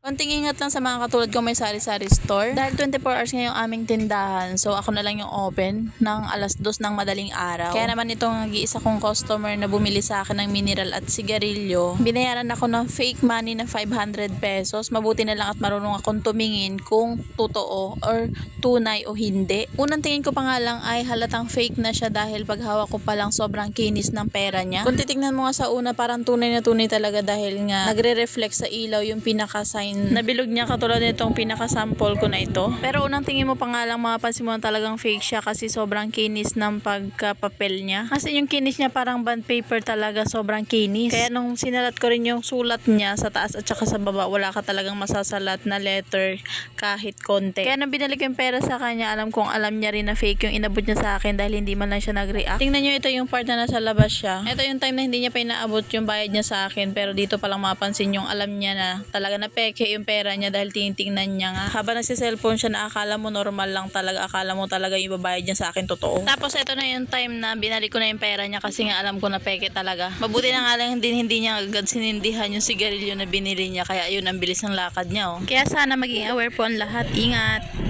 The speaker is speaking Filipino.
Konting ingat lang sa mga katulad ko may sari-sari store. Dahil 24 hours ngayong aming tindahan, so ako na lang yung open ng alas 2 ng madaling araw. Kaya naman itong nag-iisa kong customer na bumili sa akin ng mineral at sigarilyo, binayaran ako ng fake money na 500 pesos. Mabuti na lang at marunong akong tumingin kung totoo or tunay o hindi. Unang tingin ko pa nga lang ay halatang fake na siya dahil pag hawak ko pa lang sobrang kinis ng pera niya. Kung titignan mo nga sa una, parang tunay na tunay talaga dahil nga nagre-reflect sa ilaw yung pinaka-sign na bilog niya katulad nitong pinaka-sample ko na ito. Pero unang tingin mo pa nga lang mapapansin mo talagang fake siya kasi sobrang kinis ng pagkapapel niya. Kasi yung kinis niya parang bond paper talaga sobrang kinis. Kaya nung sinalat ko rin yung sulat niya sa taas at saka sa baba, wala ka talagang masasalat na letter kahit konti. Kaya nang binalik yung pera sa kanya, alam kong alam niya rin na fake yung inabot niya sa akin dahil hindi man lang siya nag-react. Tingnan niyo ito yung part na nasa labas siya. Ito yung time na hindi niya pa inaabot yung bayad niya sa akin pero dito pa lang mapansin yung alam niya na talaga na peke yung pera niya dahil tinitingnan niya nga. Habang nagsiselfone siya na akala mo normal lang talaga, akala mo talaga yung babayad niya sa akin totoo. Tapos ito na yung time na binalik ko na yung pera niya kasi nga alam ko na peke talaga. Mabuti na nga lang hindi, hindi niya agad sinindihan yung sigarilyo na binili niya kaya yun ang bilis ng lakad niya oh. Kaya sana maging aware po ang lahat. Ingat!